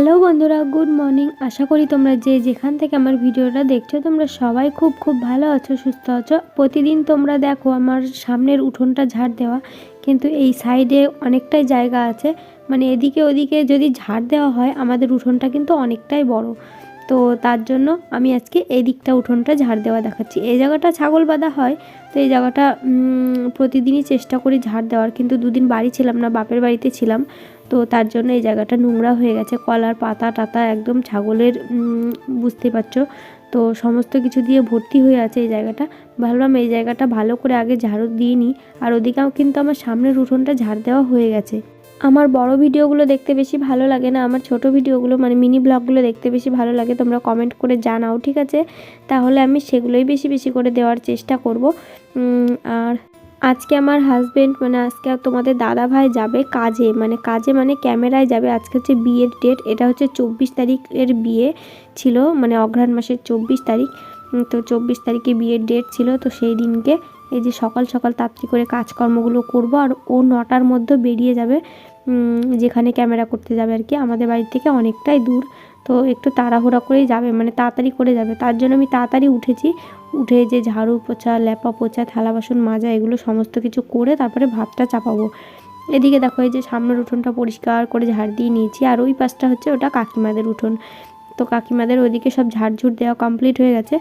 Hello বন্ধুরা, good morning. আশা করি তোমরা যে যেখান থেকে আমার ভিডিওটা দেখছ, তোমরা সবাই খুব খুব ভালো আছো, সুস্থ আছো। প্রতিদিন তোমরা দেখো আমার সামনের উঠোনটা ঝাড় দেওয়া, কিন্তু এই সাইডে অনেকটাই জায়গা আছে। মানে এদিকে ওদিকে যদি ঝাড় দেওয়া হয়, আমাদের উঠোনটা কিন্তু অনেকটাই বড়। তো তার জন্য আমি আজকে এই দিকটা উঠোনটা ঝাড় দেওয়া দেখাচ্ছি। এই জায়গাটা ছাগল বাঁধা হয়, তো এই জায়গাটা প্রতিদিনই চেষ্টা করি ঝাড় দেওয়ার। কিন্তু দুদিন বাড়ি ছিলাম না, বাপের বাড়িতে ছিলাম। তো তার জন্য এই জায়গাটা নোংরা হয়ে গেছে। কলার পাতা টাতা একদম ছাগলের বুঝতে পারছ? তো সমস্ত কিছু দিয়ে ভর্তি হয়ে আছে এই জায়গাটা। ভাবলাম এই জায়গাটা ভালো করে আগে ঝাড়ু দিয়ে নিই। আর ওদিকে কিন্তু আমার সামনের উঠোনটা ঝাড় দেওয়া হয়ে গেছে। আমার বড় ভিডিওগুলো দেখতে বেশি ভালো লাগে না, আমার ছোট ভিডিওগুলো মানে মিনি ব্লগগুলো দেখতে বেশি ভালো লাগে, তোমরা কমেন্ট করে জানাও, ঠিক আছে? তাহলে আমি সেগুলোই বেশি বেশি করে দেওয়ার চেষ্টা করব। আর আজকে আমার হাজবেন্ড মানে আজকে তোমাদের দাদা ভাই যাবে কাজে মানে কাজে মানে ক্যামেরায় যাবে। আজকে হচ্ছে বিয়ের ডেট এটা হচ্ছে চব্বিশ তারিখের বিয়ে ছিল মানে অঘ্রাণ মাসের চব্বিশ তারিখ। তো চব্বিশ তারিখে বিয়ের ডেট ছিল, তো সেই দিনকে এই যে সকাল সকাল তাড়াতাড়ি করে কাজকর্মগুলো করব, আর ও নটার মধ্যে বেরিয়ে যাবে যেখানে ক্যামেরা করতে যাবে আর কি, আমাদের বাড়ি থেকে অনেকটাই দূর। তো একটু তাড়াহুড়া করেই যাবে মানে তাড়াতাড়ি করে যাবে। তার জন্য আমি তাড়াতাড়ি উঠেছি। উঠে যে ঝাড়ু পোছা, ল্যাপা পোছা, থালা বাসন মাজা, এগুলো সমস্ত কিছু করে তারপরে ভাতটা চাপাবো। এদিকে দেখো এই যে সামনের উঠোনটা পরিষ্কার করে ঝাড় দিয়ে নিয়েছি, আর ওই পাশটা হচ্ছে ওটা কাকিমাদের উঠোন। তো কাকিমাদের ওইদিকে সব ঝাড়ঝুড় দেওয়া কমপ্লিট হয়ে গেছে।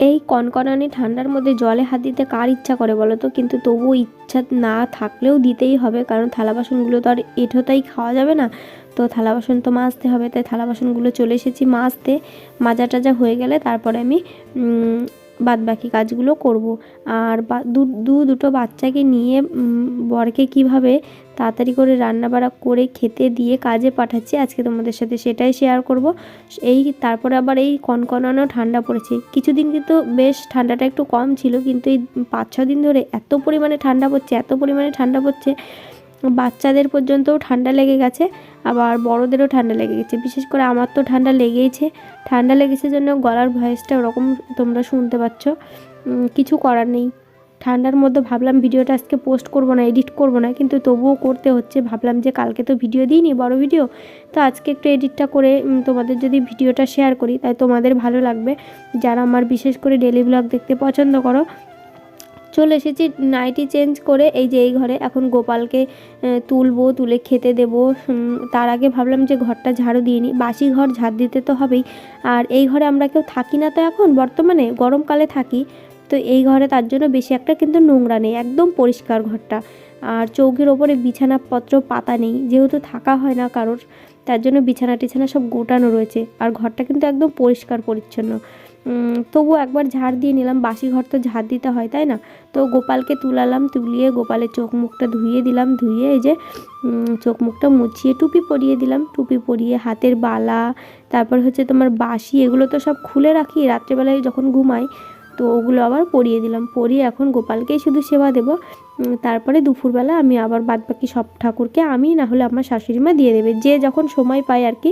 এই কনকনানি ঠান্ডার মধ্যে জলে হাত দিতে কার ইচ্ছা করে বলো তো? কিন্তু তবু ইচ্ছা না থাকলেও দিতেই হবে, কারণ থালা বাসনগুলো তো আর এঠোতাই খাওয়া যাবে না। তো থালা বাসন তো মাজতে হবে, তাই থালা বাসনগুলো চলে এসেছি মাজতে। মাজা টাজা হয়ে গেলে তারপরে আমি বাদ বাকি কাজগুলো করব। আর দু দুটো বাচ্চাকে নিয়ে বরকে কীভাবে তাড়াতাড়ি করে রান্না বাড়া করে খেতে দিয়ে কাজে পাঠাচ্ছি, আজকে তোমাদের সাথে সেটাই শেয়ার করব। এই, তারপরে আবার এই কনকনানো ঠান্ডা পড়েছে। কিছুদিন কিন্তু বেশ ঠান্ডাটা একটু কম ছিল, কিন্তু এই পাঁচ ছ দিন ধরে এত পরিমাণে ঠান্ডা পড়ছে, এত পরিমাণে ঠান্ডা পড়ছে বাচ্চাদের পর্যন্তও ঠান্ডা লেগে গেছে, আবার বড়োদেরও ঠান্ডা লেগে গেছে। বিশেষ করে আমার তো ঠান্ডা লেগেইছে। ঠান্ডা লেগেছে জন্য গলার ভয়েসটা ওরকম তোমরা শুনতে পাচ্ছ। কিছু করার নেই। ঠান্ডার মধ্যে ভাবলাম ভিডিওটা আজকে পোস্ট করব না, এডিট করব না, কিন্তু তবুও করতে হচ্ছে। ভাবলাম যে কালকে তো ভিডিও দিইনি, বড় ভিডিও। তো আজকে একটু এডিটটা করে তোমাদের যদি ভিডিওটা শেয়ার করি তাই তোমাদের ভালো লাগবে। যারা আমার বিশেষ করে ডেলি ব্লগ দেখতে পছন্দ করো চলে এসেছি। নাইটি চেঞ্জ করে এই যে এই ঘরে এখন গোপালকে তুলবো, তুলে খেতে দেবো। তার আগে ভাবলাম যে ঘরটা ঝাড়ু দিয়ে নিই বাসি ঘর ঝাড় দিতে তো হবেই। আর এই ঘরে আমরা কেউ থাকি না তো এখন, বর্তমানে গরমকালে থাকি। তো এই ঘরে তার জন্য বেশি একটা কিন্তু নোংরা নেই, একদম পরিষ্কার ঘরটা। আর চৌকির ওপরে বিছানাপত্র, পাতা নেই। যেহেতু থাকা হয় না কারোর তার জন্য বিছানা টিছানা সব গোটানো রয়েছে। আর ঘরটা কিন্তু একদম পরিষ্কার পরিচ্ছন্ন। তবু একবার ঝাড় দিয়ে নিলাম। বাসি ঘর তো ঝাড় দিতে হয়, তাই না? তো গোপালকে তুলালাম, তুলিয়ে গোপালের চোখ মুখটা ধুইয়ে দিলাম। ধুইয়ে এই যে চোখ মুখটা মুছিয়ে টুপি পরিয়ে দিলাম। টুপি পরিয়ে হাতের বালা, তারপর হচ্ছে তোমার বাসি, এগুলো তো সব খুলে রাখি। রাত্রেবেলায় যখন ঘুমাই তো ওগুলো আবার পরিয়ে দিলাম। পরিয়ে এখন গোপালকেই শুধু সেবা দেব। তারপরে দুপুরবেলা আমি আবার বাদবাকি সব ঠাকুরকে আমি, না হলে আমার শাশুড়িমা দিয়ে দেবে। যে যখন সময় পায় আর কি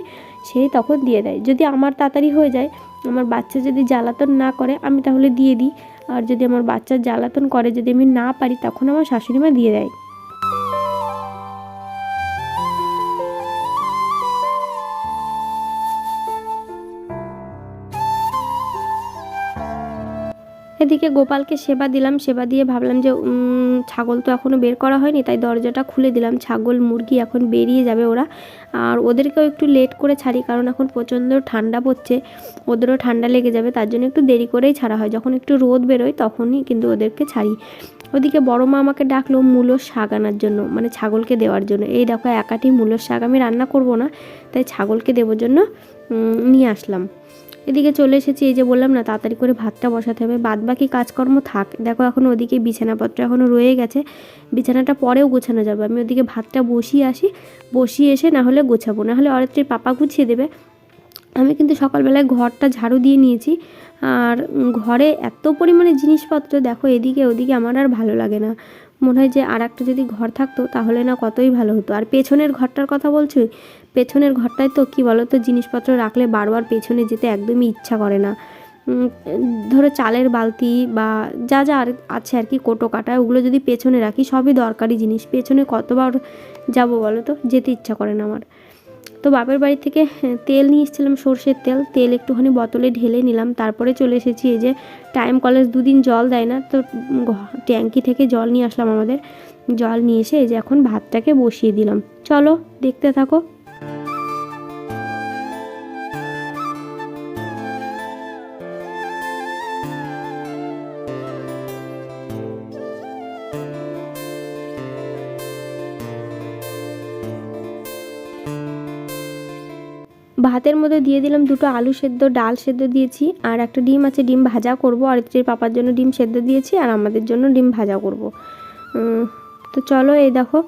সেই তখন দিয়ে দেয়। যদি আমার তাড়াতাড়ি হয়ে যায়, আমার বাচ্চা যদি জ্বালাতন না করে, আমি তাহলে দিয়ে দিই। আর যদি আমার বাচ্চা জ্বালাতন করে, যদি আমি না পারি, তখন আমার শাশুড়ি মা দিয়ে দেয়। এদিকে গোপালকে সেবা দিলাম, সেবা দিয়ে ভাবলাম যে ছাগল তো এখনও বের করা হয়নি, তাই দরজাটা খুলে দিলাম। ছাগল, মুরগি এখন বেরিয়ে যাবে ওরা। আর ওদেরকেও একটু লেট করে ছাড়ি, কারণ এখন প্রচণ্ড ঠান্ডা পড়ছে। ওদেরও ঠান্ডা লেগে যাবে, তার জন্য একটু দেরি করেই ছাড়া হয়। যখন একটু রোদ বেরোয়, তখনই কিন্তু ওদেরকে ছাড়ি। ওদিকে বড় মা আমাকে ডাকলো মূলোর শাক আনার জন্য মানে ছাগলকে দেওয়ার জন্য। এই দেখো, একাটি মূলোর শাক আমি রান্না করব না, তাই ছাগলকে দেওয়ার জন্য নিয়ে আসলাম। এদিকে চলে এসেছি, এই যে বললাম না, তাড়াতাড়ি করে ভাতটা বসাতে হবে। বাদ বাকি কাজকর্ম থাক। দেখো, এখন ওদিকে বিছানাপত্র এখনও রয়ে গেছে। বিছানাটা পরেও গোছানো যাবে। আমি ওদিকে ভাতটা বসিয়ে আসি। বসিয়ে এসে না হলে গোছাবো। না হলে অরেত্রীর পাপা গুছিয়ে দেবে। আমি কিন্তু সকালবেলায় ঘরটা ঝাড়ু দিয়ে নিয়েছি। আর ঘরে এত পরিমাণে জিনিসপত্র, দেখো, এদিকে ওদিকে আমার আর ভালো লাগে না। মনে হয় যে আর একটা যদি ঘর থাকতো, তাহলে না কতই ভালো হতো। আর পেছনের ঘরটার কথা বলছি? পেছনের ঘরটায় তো কি বলো তো জিনিসপত্র রাখলে বারবার পেছনে যেতে একদমই ইচ্ছা করে না। ধরো চালের বালতি বা যা যা আর আছে আর কি কোটো কাটা ওগুলো যদি পেছনে রাখি সবই দরকারি জিনিস। পেছনে কতবার যাব বলো তো যেতে ইচ্ছা করে না আমার। তো বাপের বাড়ি থেকে হ্যাঁ, তেল নিয়ে এসেছিলাম সর্ষের তেল। তেল একটুখানি বোতলে ঢেলে নিলাম। তারপরে চলে এসেছি এই যে টাইম কলেজ দুদিন জল দেয় না তো ট্যাঙ্কি থেকে জল নিয়ে আসলাম আমাদের। জল নিয়ে এসে এই যে এখন ভাতটাকে বসিয়ে দিলাম। চলো দেখতে থাকো। ভাতের মধ্যে দিয়ে দিলাম দুটো আলু সেদ্ধ, ডাল সেদ্ধ দিয়েছি। আর একটা ডিম আছে, ডিম ভাজা করব। আর স্ত্রীর পাপার জন্য ডিম সেদ্ধ দিয়েছি, আর আমাদের জন্য ডিম ভাজা করব। তো চলো এই দেখো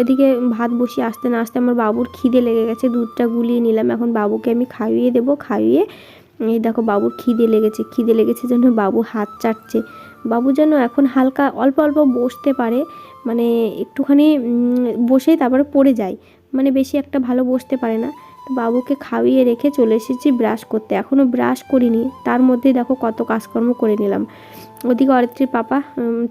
এদিকে ভাত বসিয়ে আসতে না আসতে আমার বাবুর খিদে লেগে গেছে, দুধটা গুলিয়ে নিলাম। এখন বাবুকে আমি খাইয়ে দেবো, খাইয়ে এই দেখো বাবুর খিদে লেগেছে খিদে লেগেছে জন্য বাবু হাত চাটছে। বাবু যেন এখন হালকা অল্প অল্প বসতে পারে মানে একটুখানি বসেই তারপরে পড়ে যায়। মানে বেশি একটা ভালো বসতে পারে না। বাবুকে খাইয়ে রেখে চলে এসেছি ব্রাশ করতে। এখনও ব্রাশ করিনি। তার মধ্যেই দেখো কত কাজকর্ম করে নিলাম। ওদিকে অরিত্রীর পাপা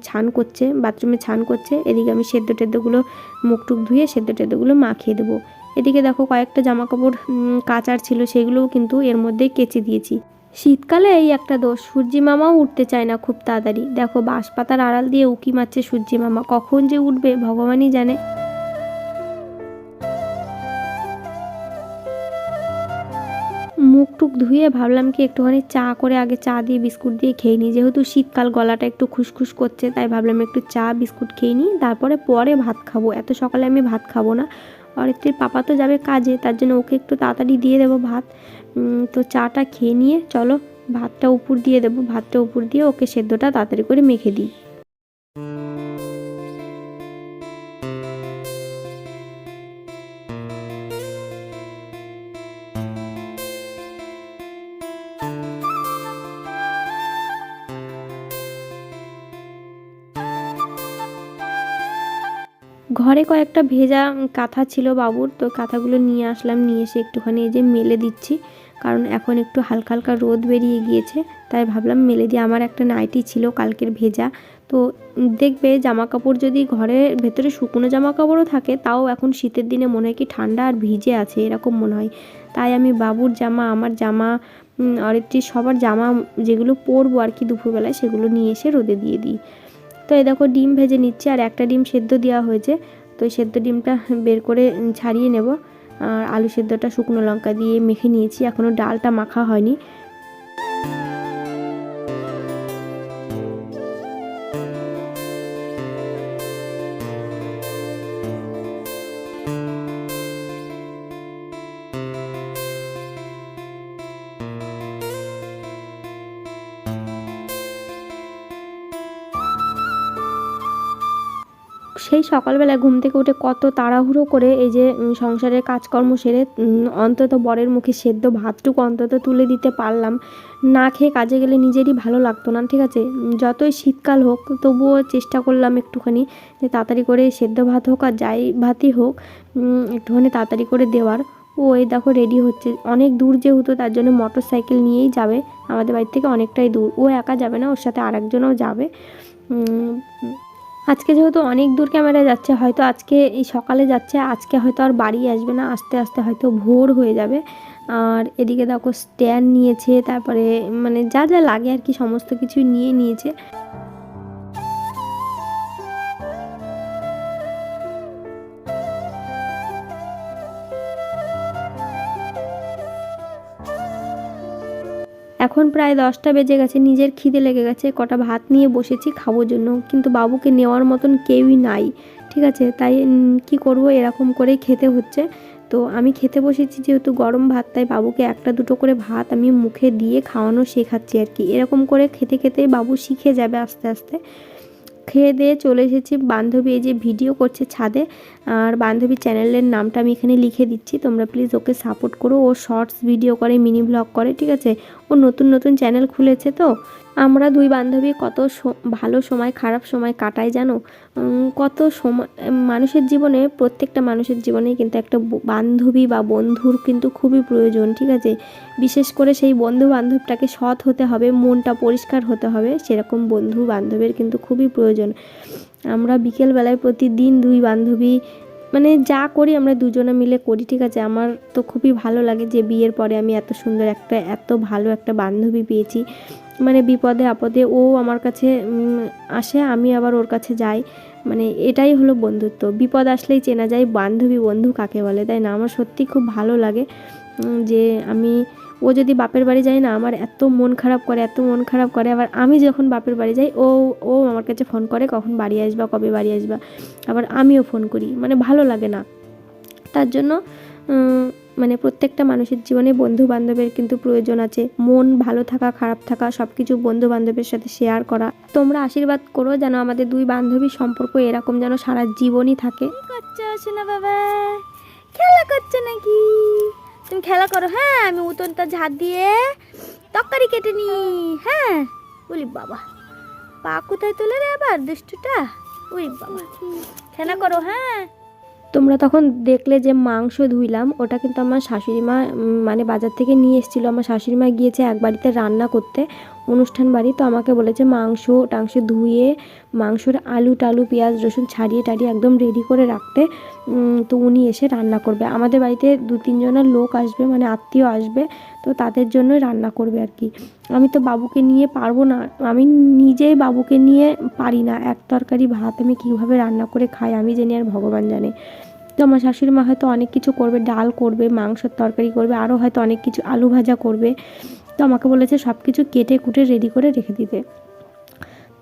ছান করছে বাথরুমে ছান করছে। এদিকে আমি সেদ্ধ টেদ্ধগুলো মুখ টুক ধুয়ে সেদ্ধ টেদ্ধগুলো মাখিয়ে দেবো। এদিকে দেখো কয়েকটা জামা কাপড় উম, কাচার ছিল সেগুলোও কিন্তু এর মধ্যে কেচে দিয়েছি। শীতকালে এই একটা দোষ সূর্যি মামাও উঠতে চায় না খুব তাড়াতাড়ি। দেখো বাঁশ পাতার আড়াল দিয়ে উকি মারছে সূর্যি মামা। কখন যে উঠবে ভগবানই জানে। মুখ টুক ধুয়ে ভাবলাম কি একটুখানি চা করে আগে চা দিয়ে বিস্কুট দিয়ে খেয়ে নিই। যেহেতু শীতকাল, গলাটা একটু খুসখুস করছে, তাই ভাবলাম একটু চা, বিস্কুট খেয়ে নিই। তারপরে পরে ভাত খাব। এত সকালে আমি ভাত খাব না। অরিত্রীর পাপা তো যাবে কাজে, তার জন্য ওকে একটু তাড়াতাড়ি দিয়ে দেবো ভাত। তো চাটা খেয়ে নিয়ে চলো, ভাতটা উপর দিয়ে দেবো। ভাতটা উপর দিয়ে ওকে সেদ্ধটা তাড়াতাড়ি করে মেখে দিই। ঘরে কয়েকটা ভেজা কাঁথা ছিল বাবুর তো কাঁথাগুলো নিয়ে আসলাম নিয়ে এসে একটুখানি এই যে মেলে দিচ্ছি। কারণ এখন একটু হালকা হালকা রোদ বেরিয়ে গিয়েছে তাই ভাবলাম মেলে দিয়ে আমার একটা নাইটি ছিল কালকের ভেজা। তো দেখবে জামা কাপড় যদি ঘরের ভেতরে শুকনো জামা কাপড়ও থাকে তাও এখন শীতের দিনে মনে হয় কি ঠান্ডা আর ভিজে আছে এরকম মনে হয়। তাই আমি বাবুর জামা আমার জামা উম, অরিত্রীর সবার জামা যেগুলো পরবো আর কি দুপুরবেলায় সেগুলো নিয়ে এসে রোদে দিয়ে দিই। তো এই দেখো ডিম ভেজে নিচ্ছি আর একটা ডিম সেদ্ধ দেওয়া হয়েছে। তো সেদ্ধ ডিমটা বের করে ছাড়িয়ে নেব। আর আলু সেদ্ধটা শুকনো লঙ্কা দিয়ে মেখে নিয়েছি। এখনও ডালটা মাখা হয়নি। সকালবেলা ঘুম থেকে উঠে কত তাড়াহুড়ো করে এই যে সংসারের কাজকর্ম সেরে অন্তত বরের মুখে সেদ্ধ ভাতটুকু অন্তত তুলে দিতে পারলাম। না খেয়ে কাজে গেলে নিজেরই ভালো লাগতো না, ঠিক আছে? যতই শীতকাল হোক, তবুও চেষ্টা করলাম একটুখানি যে তাড়াতাড়ি করে সেদ্ধ ভাত হোক আর যাই ভাতই হোক একটুখানি তাড়াতাড়ি করে দেওয়ার। ও, এই দেখো রেডি হচ্ছে। অনেক দূর যেহেতু তার জন্য মোটর সাইকেল নিয়েই যাবে, আমাদের বাড়ি থেকে অনেকটাই দূর। ও একা যাবে না, ওর সাথে আরেকজনও যাবে। আজকে যেহেতু অনেক দূর ক্যামেরা যাচ্ছে, হয়তো আজকে এই সকালে যাচ্ছে, আজকে হয়তো আর বাড়ি আসবে না, আস্তে আস্তে হয়তো ভোর হয়ে যাবে। আর এদিকে দেখো স্ট্যান্ড নিয়েছে, তারপরে মানে যা যা লাগে আর কি, সমস্ত কিছু নিয়ে নিয়েছে। এখন প্রায় দশটা বেজে গেছে, নিজের খিদে লেগে গেছে, কটা ভাত নিয়ে বসেছি খাবোর জন্য, কিন্তু বাবুকে নেওয়ার মতন কেউই নাই, ঠিক আছে? তাই কি করব? এরকম করেই খেতে হচ্ছে। তো আমি খেতে বসেছি যেহেতু গরম ভাত, তাই বাবুকে একটা দুটো করে ভাত আমি মুখে দিয়ে খাওয়ানো শেখাচ্ছি আর কি। এরকম করে খেতে খেতে বাবু শিখে যাবে আস্তে আস্তে। খেয়ে দিয়ে চলে এসেছি বান্ধবী, এই যে ভিডিও করছে ছাদে আর বান্ধবীর চ্যানেলের নামটা আমি এখানে লিখে দিচ্ছি। তোমরা প্লিজ ওকে সাপোর্ট করো। ও শর্টস ভিডিও করে মিনি ব্লগ করে, ঠিক আছে? ও নতুন নতুন চ্যানেল খুলেছে তো? আমরা দুই বান্ধবী কত ভালো সময়, খারাপ সময় কাটাই জানো? কত সময়, মানুষের জীবনে, প্রত্যেকটা মানুষের জীবনেই কিন্তু একটা বান্ধবী বা বন্ধুর কিন্তু খুবই প্রয়োজন, ঠিক আছে? বিশেষ করে সেই বন্ধু বান্ধবটাকে সৎ হতে হবে, মনটা পরিষ্কার হতে হবে, সেরকম বন্ধু বান্ধবের কিন্তু খুবই প্রয়োজন। আমরা বিকেলবেলায় প্রতিদিন দুই বান্ধবী মানে যা করি আমরা দুজনে মিলে করি, ঠিক আছে? আমার তো খুবই ভালো লাগে যে বিয়ের পরে আমি এত সুন্দর একটা, এত ভালো একটা বান্ধবী পেয়েছি। মানে বিপদে আপদে ও আমার কাছে আসে, আমি আবার ওর কাছে যাই। মানে এটাই হলো বন্ধুত্ব। বিপদ আসলেই চেনা যায় বান্ধবী বন্ধু কাকে বলে, তাই না? আমার সত্যি খুব ভালো লাগে যে আমি ও যদি বাপের বাড়ি যায় না, আমার এত মন খারাপ করে, এত মন খারাপ করে, আবার আমি যখন বাপের বাড়ি যাই, ও ও আমার কাছে ফোন করে কখন বাড়ি আসবা, কবে বাড়ি আসবা, আবার আমিও ফোন করি মানে ভালো লাগে না। তার জন্য মানে প্রত্যেকটা মানুষের জীবনে বন্ধু বান্ধবের কিন্তু প্রয়োজন আছে। মন ভালো থাকা, খারাপ থাকা সব কিছু বন্ধু বান্ধবের সাথে শেয়ার করা। তোমরা আশীর্বাদ করো যেন আমাদের দুই বান্ধবীর সম্পর্ক এরকম যেন সারা জীবনই থাকে। বাবা? খেলা করছ নাকি? তুমি খেলা করো হ্যাঁ? আমি উতনটা ঝাঁট দিয়ে তরকারি কেটে নি হ্যাঁ? বলি বাবা। পা কোথায় তোলে রে আবার দুষ্টুটা? ওই বাবা। খেলা করো হ্যাঁ? তোমরা তখন দেখলে যে মাংস ধুইলাম, ওটা কিন্তু আমার শাশুড়ি মা মানে বাজার থেকে নিয়ে এসেছিল। আমার শাশুড়ি মা গিয়েছে এক বাড়িতে রান্না করতে। অনুষ্ঠান বাড়ি, তো আমাকে বলেছে, মাংস, টাংস ধুয়ে, মাংসর আলু টালু, পেঁয়াজ, রসুন ছাড়িয়ে টাড়িয়ে একদম রেডি করে রাখতে তো উনি এসে রান্না করবে। আমাদের বাড়িতে দু তিনজনের লোক আসবে মানে আত্মীয় আসবে, তো তাদের জন্যই রান্না করবে আর কি। আমি তো বাবুকে নিয়ে পারব না, আমি নিজেই বাবুকে নিয়ে পারি না, এক তরকারি ভাত আমি কীভাবে রান্না করে খাই, আমি জানি আর ভগবান জানে। তো আমার শাশুড়ি মা হয়তো অনেক কিছু করবে, ডাল করবে, মাংসের তরকারি করবে, আরও হয়তো অনেক কিছু আলু ভাজা করবে। তো আমাকে বলেছে সব কিছু কেটে কুটে রেডি করে রেখে দিতে।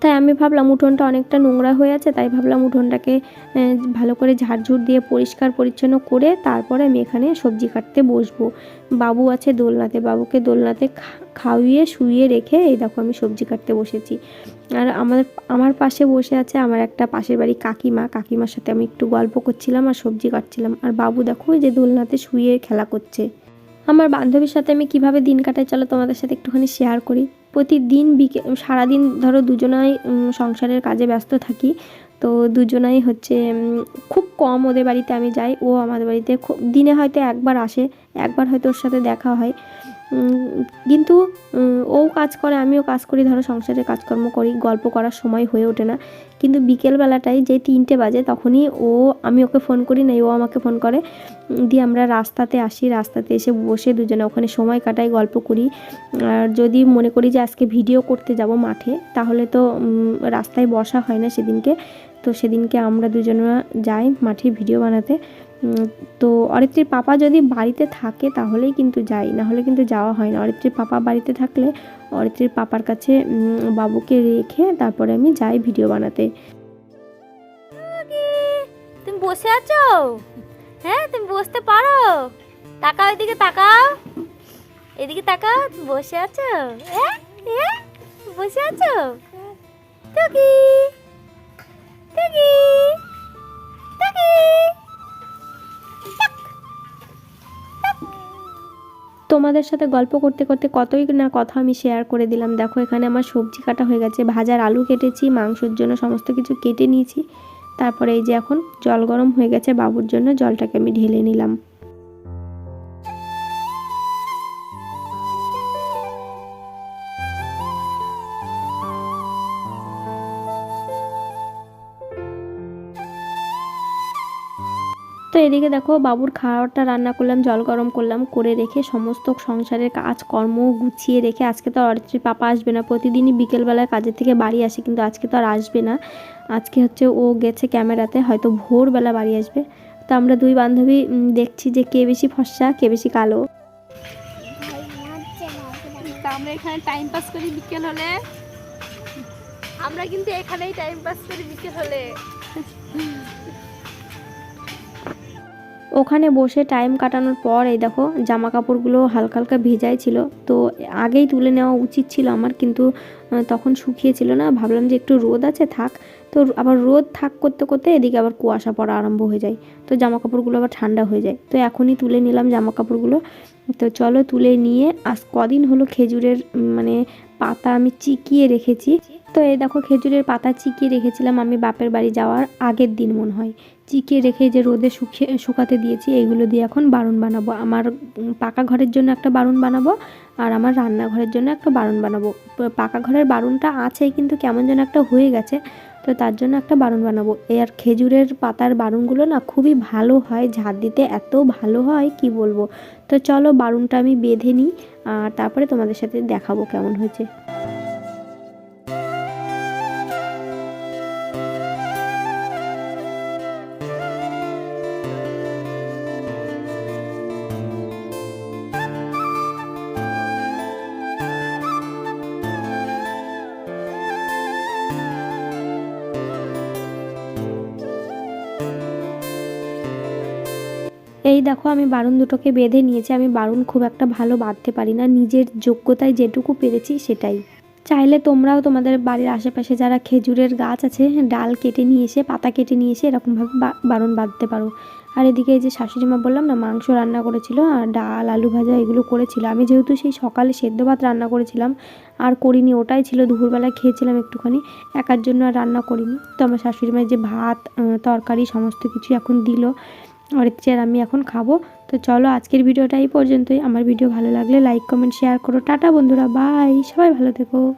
তাই আমি ভাবলাম উঠোনটা অনেকটা নোংরা হয়ে আছে, তাই ভাবলাম উঠোনটাকে ভালো করে ঝাড়ঝুড় দিয়ে পরিষ্কার পরিচ্ছন্ন করে তারপরে আমি এখানে সবজি কাটতে বসবো। বাবু আছে দোলনাতে, বাবুকে দোলনাতে খাওয়িয়ে শুইয়ে রেখে এই দেখো আমি সবজি কাটতে বসেছি। আর আমার আমার পাশে বসে আছে আমার একটা পাশের বাড়ি কাকিমা, কাকিমার সাথে আমি একটু গল্প করছিলাম আর সবজি কাটছিলাম। আর বাবু দেখো যে দোলনাতে শুয়ে খেলা করছে। আমার বান্ধবীর সাথে আমি কীভাবে দিন কাটাই চলো তোমাদের সাথে একটুখানি শেয়ার করি। প্রতিদিন বিকে সারাদিন ধরো দুজনাই সংসারের কাজে ব্যস্ত থাকি। তো দুজনাই হচ্ছে খুব কম ওদের বাড়িতে আমি যাই। ও আমাদের বাড়িতে খুব দিনে হয়তো একবার আসে, একবার হয়তো ওর সাথে দেখা হয়। কিন্তু ও কাজ করে, আমিও কাজ করি। ধরো সংসারের কাজকর্ম করি, গল্প করার সময় হয়ে ওঠে না। কিন্তু বিকেলবেলাটায় যে তিনটে বাজে তখনই ও, আমি ওকে ফোন করি নাই, ও আমাকে ফোন করে দিয়ে আমরা রাস্তাতে আসি, রাস্তাতে এসে বসে দুজনে ওখানে সময় কাটাই, গল্প করি। আর যদি মনে করি যে আজকে ভিডিও করতে যাব মাঠে, তাহলে তো রাস্তায় বসা হয় না সেদিনকে। তো সেদিনকে আমরা দুজনে যাই মাঠে ভিডিও বানাতে। তো অরিত্রীর পাপা যদি বাড়িতে থাকে তাহলেই কিন্তু যাই না হলে কিন্তু যাওয়া হয় না। অরিত্রীর পাপা বাড়িতে থাকলে অরিত্রীর পাপার কাছে বাবুকে রেখে তারপরে আমি যাই ভিডিও বানাতে। তুমি বসে আছো? হ্যাঁ তুমি বসতে পারো। তাকাও এদিকে তাকাও। এদিকে তাকাও, তুমি বসে আছো? হ্যাঁ হ্যাঁ বসে আছো? টুকি টুকি টুকি। তোমাদের সাথে গল্প করতে করতে কতই না কথা আমি শেয়ার করে দিলাম। দেখো, এখানে আমার সবজি কাটা হয়ে গেছে, ভাজার আলু কেটেছি, মাংসের জন্য সমস্ত কিছু কেটে নিয়েছি। তারপরে এই যে এখন জল গরম হয়ে গেছে বাবুর জন্য, জলটাকে আমি ঢেলে নিলাম। এদিকে দেখো বাবুর খাওয়াটা রান্না করলাম, জল গরম করলাম, করে রেখে সমস্ত সংসারের কাজকর্ম গুছিয়ে রেখে আজকে তো আর পাপা আসবে না। প্রতিদিনই বিকেলবেলায় কাজের থেকে বাড়ি আসে, কিন্তু আজকে তো আর আসবে না। আজকে হচ্ছে ও গেছে ক্যামেরাতে, হয়তো ভোরবেলা বাড়ি আসবে। তো আমরা দুই বান্ধবী দেখছি যে কে বেশি ফর্সা, কে বেশি কালো। আমরা এখানে টাইম পাস করি বিকেল হলে। আমরা কিন্তু এখানেই টাইম পাস করি বিকেল হলে। ওখানে বসে টাইম কাটানোর পর এই দেখো জামা কাপড়গুলো হালকা হালকা ভেজাই ছিল। তো আগেই তুলে নেওয়া উচিত ছিল আমার কিন্তু তখন শুকিয়েছিল না। ভাবলাম যে একটু রোদ আছে থাক। তো আবার রোদ থাক করতে করতে এদিকে আবার কুয়াশা পড়া আরম্ভ হয়ে যায়। তো জামা কাপড়গুলো আবার ঠান্ডা হয়ে যায়। তো এখনই তুলে নিলাম জামা কাপড়গুলো তো চলো তুলে নিয়ে আজ কদিন হলো খেজুরের মানে পাতা আমি চিকিয়ে রেখেছি। তো এই দেখো খেজুরের পাতা চিকিয়ে রেখেছিলাম আমি বাপের বাড়ি যাওয়ার আগের দিন মনে হয়। চিকিয়ে রেখে যে রোদে শুকিয়ে, শুকাতে দিয়েছি, এইগুলো দিয়ে এখন বারুন বানাবো। আমার পাকা ঘরের জন্য একটা বারুন বানাবো আর আমার রান্নাঘরের জন্য একটা বারুন বানাবো। পাকা ঘরের বারুনটা আছে কিন্তু কেমন যেন একটা হয়ে গেছে, তো তার জন্য একটা বারুন বানাবো। আর খেজুরের পাতার বারুনগুলো না খুবই ভালো হয় ঝাড় দিতে এত ভালো হয়, কি বলব? তো চলো বারুনটা আমি বেঁধে নিই আর তারপরে তোমাদের সাথে দেখাবো কেমন হয়েছে। দেখো, আমি বারুন দুটোকে বেঁধে নিয়েছি। আমি বারুন খুব একটা ভালো বাঁধতে পারি না। নিজের যোগ্যতায় যেটুকু পেরেছি সেটাই। চাইলে তোমরাও তোমাদের বাড়ির আশেপাশে যারা খেজুরের গাছ আছে, ডাল কেটে নিয়ে এসে, পাতা কেটে নিয়ে এসে এরকমভাবে বা- বারুন বাঁধতে পারো। আর এদিকে এই যে শাশুড়ি মা বললাম না, মাংস রান্না করেছিল আর ডাল, আলু ভাজা এগুলো করেছিল। আমি যেহেতু সেই সকালে সেদ্ধ ভাত রান্না করেছিলাম, আর করিনি, ওটাই ছিল। দুপুরবেলা খেয়েছিলাম একটুখানি, একার জন্য আর রান্না করিনি। তো আমার শাশুড়ি মায়ের যে ভাত তরকারি, সমস্ত কিছু এখন দিল। আর চেয়ার আমি এখন খাব। তো চলো আজকের ভিডিওটা এই পর্যন্তই। আমার ভিডিও ভালো লাগলে লাইক কমেন্ট শেয়ার করো। টাটা বন্ধুরা বাই সবাই ভালো থেকো।